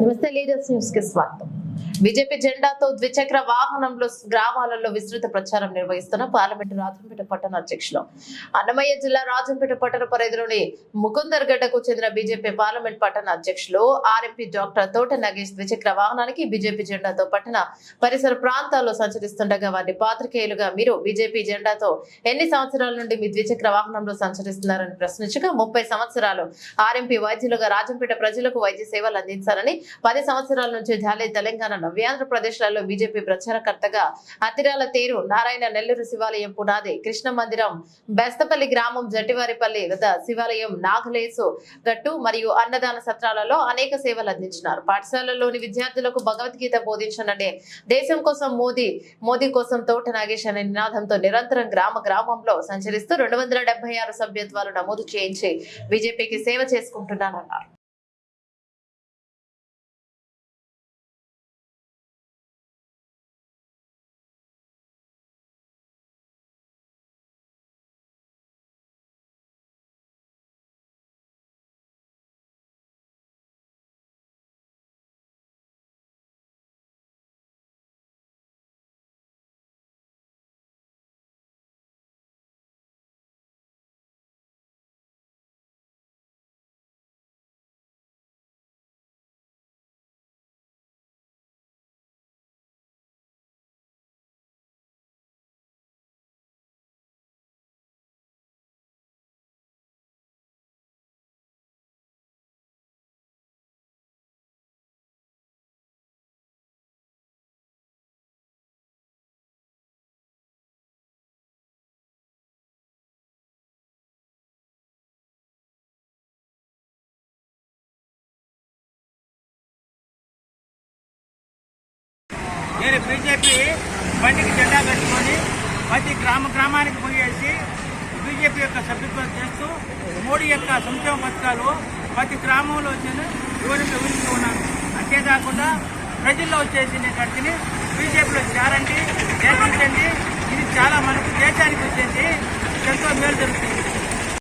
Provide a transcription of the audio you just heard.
నమస్తే leaders news కి స్వాగతం బీజేపీ జెండాతో ద్విచక్ర వాహనంలో గ్రామాలలో విస్తృత ప్రచారం నిర్వహిస్తున్న పార్లమెంటు రాజంపేట పట్టణ అధ్యక్షులు. అన్నమయ్య జిల్లా రాజంపేట పట్టణ పరిధిలోని ముకుందర్గడ్డకు చెందిన బీజేపీ పార్లమెంట్ పట్టణ అధ్యక్షులు ఆర్ఎంపీ డాక్టర్ తోట నగేష్ ద్విచక్ర వాహనానికి బీజేపీ జెండాతో పట్టణ పరిసర ప్రాంతాల్లో సంచరిస్తుండగా వారిని పాత్రికేయులుగా మీరు బీజేపీ జెండాతో ఎన్ని సంవత్సరాల నుండి మీ ద్విచక్ర వాహనంలో సంచరిస్తున్నారని ప్రశ్నించగా ముప్పై సంవత్సరాలు ఆర్ఎంపీ వైద్యులుగా రాజంపేట ప్రజలకు వైద్య సేవలు అందించాలని పది సంవత్సరాల నుంచి ఢాలే తెలంగాణ నవ్యాంధ్రప్రదేశ్లలో బీజేపీ ప్రచారకర్తగా అతిరాల తేరు నారాయణ నెల్లూరు శివాలయం పునాది కృష్ణ మందిరం బెస్తపల్లి గ్రామం జటివారిపల్లి వద్ద శివాలయం నాగలేసు గట్టు మరియు అన్నదాన సత్రాలలో అనేక సేవలు అందించినారు. పాఠశాలలోని విద్యార్థులకు భగవద్గీత బోధించననే దేశం కోసం మోదీ మోదీ కోసం తోట నాగేష్ అనే నినాదంతో నిరంతరం గ్రామ గ్రామంలో సంచరిస్తూ రెండు వందల ఆరు సభ్యత్వాలు నమోదు చేయించి బీజేపీకి సేవ చేసుకుంటున్నానన్నారు నేను బీజేపీ బండికి జెండా పెట్టుకొని ప్రతి గ్రామ గ్రామానికి పోయేసి బీజేపీ యొక్క సభ్యత్వం చేస్తూ మోడీ యొక్క సంక్షేమ పథకాలు ప్రతి గ్రామంలో వచ్చేసి వివరించి వివరిస్తూ ఉన్నాను అంతేకాకుండా ప్రజల్లో వచ్చేసి నేను కట్టిని బీజేపీలో చేరండి చేర్పించండి